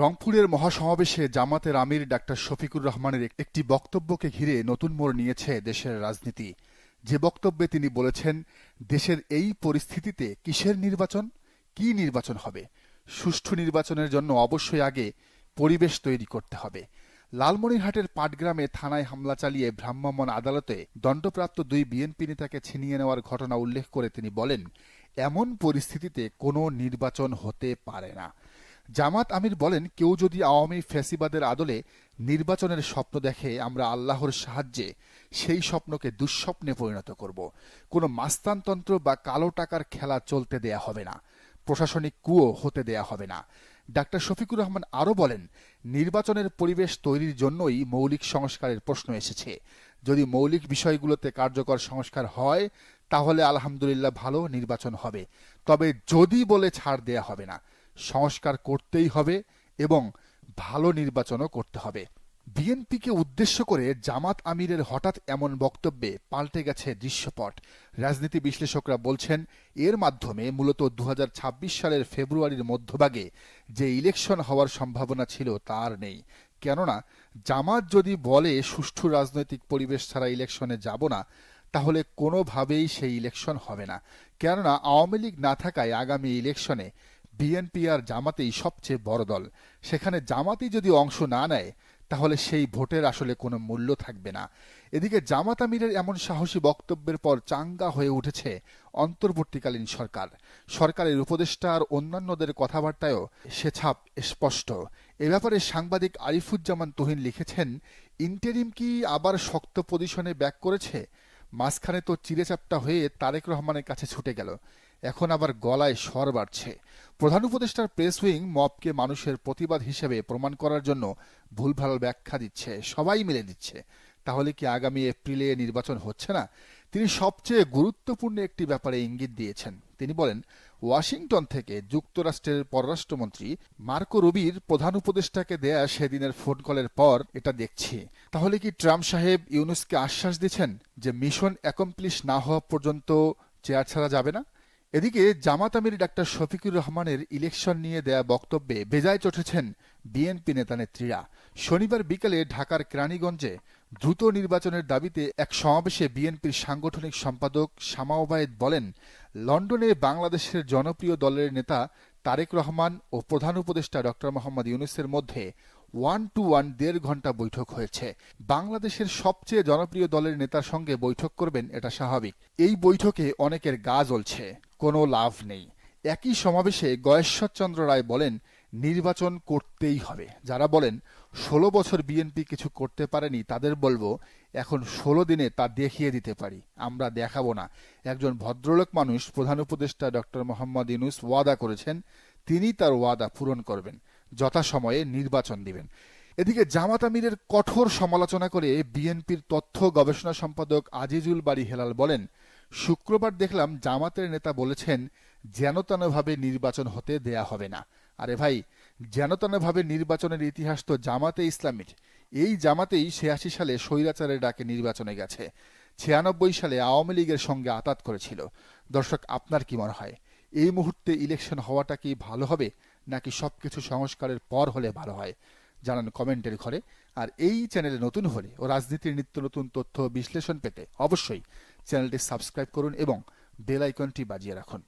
রংপুরের মহাসমাবেশে জামাতের আমির ডাক্তার শফিকুর রহমানের একটি বক্তব্যকে ঘিরে নতুন মোড় নিয়েছে দেশের রাজনীতি। যে বক্তব্যে তিনি বলেছেন, দেশের এই পরিস্থিতিতে কিসের নির্বাচন? কি নির্বাচন হবে? সুষ্ঠু নির্বাচনের জন্য অবশ্যই আগে পরিবেশ তৈরি করতে হবে। লালমনিরহাটের পাটগ্রামে থানায় হামলা চালিয়ে ভ্রাম্যমাণ আদালতে দণ্ডপ্রাপ্ত দুই বিএনপি নেতাকে ছিনিয়ে নেওয়ার ঘটনা উল্লেখ করে তিনি বলেন, এমন পরিস্থিতিতে কোনো নির্বাচন হতে পারে না। জামাত আমির বলেন, কেউ যদি আওয়ামী ফ্যাসিবাদের আদলে নির্বাচনের স্বপ্ন দেখে আমরা আল্লাহর সাহায্যে সেই স্বপ্নকে দুঃস্বপ্নে পরিণত করব। কোনো মাস্তানতন্ত্র বা কালো টাকার খেলা চলতে দেয়া হবে না। প্রশাসনিক কুয়ো হতে দেয়া হবে না। ডাক্তার শফিকুর রহমান আরও বলেন, নির্বাচনের পরিবেশ তৈরির জন্যই মৌলিক সংস্কারের প্রশ্ন এসেছে। যদি মৌলিক বিষয়গুলোতে কার্যকর সংস্কার হয়, তাহলে আলহামদুলিল্লাহ ভালো নির্বাচন হবে। তবে যদি বলে ছাড় দেয়া হবে না সংস্কার করতেই হবে এবং ভালো নির্বাচনও করতে হবে। বিএনপিকে উদ্দেশ্য করে জামাত আমিরের হঠাৎ এমন বক্তব্যে পাল্টে গেছে দৃশ্যপট। রাজনীতি বিশ্লেষকরা বলছেন, এর মাধ্যমে মূলত দু হাজার ছাব্বিশ সালের ফেব্রুয়ারির মধ্যভাগে যে ইলেকশন হওয়ার সম্ভাবনা ছিল তার নেই। কেননা, জামাত যদি বলে সুষ্ঠু রাজনৈতিক পরিবেশ ছাড়া ইলেকশনে যাব না, তাহলে কোনোভাবেই সেই ইলেকশন হবে না। কেননা, আওয়ামী লীগ না থাকায় আগামী ইলেকশনে বিএনপি আর জামাতেই সবচেয়ে বড় দল। সেখানে জামাতই যদি অংশ না নেয়, তাহলে সেই ভোটের আসলে কোনো মূল্য থাকবে না। এদিকে জামাত আমিরের এমন সাহসী বক্তব্যের পর চাঙ্গা হয়ে উঠেছে অন্তর্বর্তীকালীন সরকার। সরকারের উপদেষ্টা আর অন্যান্যদের কথাবার্তায়ও সে ছাপ স্পষ্ট। এ ব্যাপারে সাংবাদিক আরিফুজ্জামান তুহিন লিখেছেন, ইন্টেরিম কি আবার শক্ত পজিশনে ব্যাক করেছে? মাঝখানে তো চিরেচাপটা হয়ে তারেক রহমানের কাছে ছুটে গেল। এখন আবার গলায় স্বর বাড়ছে। প্রধান উপদেষ্টার প্রেস উইং মবকে মানুষের প্রতিবাদ হিসেবে প্রমাণ করার জন্য ভুলভাল ব্যাখ্যা দিচ্ছে, সবাই মিলে দিচ্ছে। তাহলে কি আগামী এপ্রিলে নির্বাচন হচ্ছে না? তিনি সবচেয়ে গুরুত্বপূর্ণ একটি ব্যাপারে ইঙ্গিত দিয়েছেন। তিনি বলেন, ওয়াশিংটন থেকে যুক্তরাষ্ট্রের পররাষ্ট্রমন্ত্রী মার্কো রুবির প্রধান উপদেষ্টাকে দেয়া সেদিনের ফোন কলের পর এটা দেখছি। তাহলে কি ট্রাম্প সাহেব ইউনুসকে আশ্বাস দিচ্ছেন যে মিশন অ্যাকমপ্লিশ না হওয়া পর্যন্ত চেয়ার ছাড়া যাবে না? এদিকে জামাত আমির ডাক্তার শফিকুর রহমানের ইলেকশন নিয়ে দেয়া বক্তব্যে বেজায় চটেছেন বিএনপি নেতা নেত্রীরা। শনিবার বিকেলে ঢাকার কেরানীগঞ্জে দ্রুত নির্বাচনের দাবিতে এক সমাবেশে বিএনপির সাংগঠনিক সম্পাদক শামা ওবায়েদ বলেন, লন্ডনে বাংলাদেশের জনপ্রিয় দলের নেতা তারেক রহমান ও প্রধান উপদেষ্টা ডক্টর মোহাম্মদ ইউনুসের মধ্যে ওয়ান টু ওয়ান দেড় ঘণ্টা বৈঠক হয়েছে। বাংলাদেশের সবচেয়ে জনপ্রিয় দলের নেতার সঙ্গে বৈঠক করবেন এটা স্বাভাবিক। এই বৈঠকে অনেকের গা জ্বলছে। কোনো লাভ নেই। একই সমাবেশে গয়েশ্বরচন্দ্র রায় বলেন, নির্বাচন করতেই হবে। যারা বলেন, ষোলো বছর বিএনপি কিছু করতে পারেনি, তাদের বলব, এখন ষোলো দিনে তা দেখিয়ে দিতে পারি। আমরা দেখাবো না। একজন ভদ্রলোক মানুষ, প্রধান উপদেষ্টা ডক্টর মোহাম্মদ ইউনুস ওয়াদা করেছেন, তিনি তার ওয়াদা পূরণ করবেন, যথাসময়ে নির্বাচন দিবেন। এদিকে জামাত আমিরের কঠোর সমালোচনা করে বিএনপির তথ্য গবেষণা সম্পাদক আজিজুল বাড়ি হেলাল বলেন শুক্রবার দেখলাম জামাতের নেতা বলেছেন যেনতেনভাবে নির্বাচন হতে দেয়া হবে না। আরে ভাই যেনতেনভাবে নির্বাচনের ইতিহাস তো জামাতে ইসলামীর। এই জামাতেই ছিয়াশি সালে স্বৈরাচারের ডাকে নির্বাচনে গেছে। ছিয়ানব্বই সালে আওয়ামী লীগের সঙ্গে আতাত করেছিল। দর্শক, আপনার কি মনে হয়? এই মুহূর্তে ইলেকশন হওয়াটা কি ভালো হবে, নাকি সবকিছু সংস্কারের পর হলে ভালো হয়? জানান কমেন্টের ঘরে। আর এই চ্যানেলে নতুন হলে ও রাজনীতির নিত্য নতুন তথ্য বিশ্লেষণ পেতে অবশ্যই চ্যানেলটি সাবস্ক্রাইব করুন এবং বেল আইকনটি বাজিয়ে রাখুন।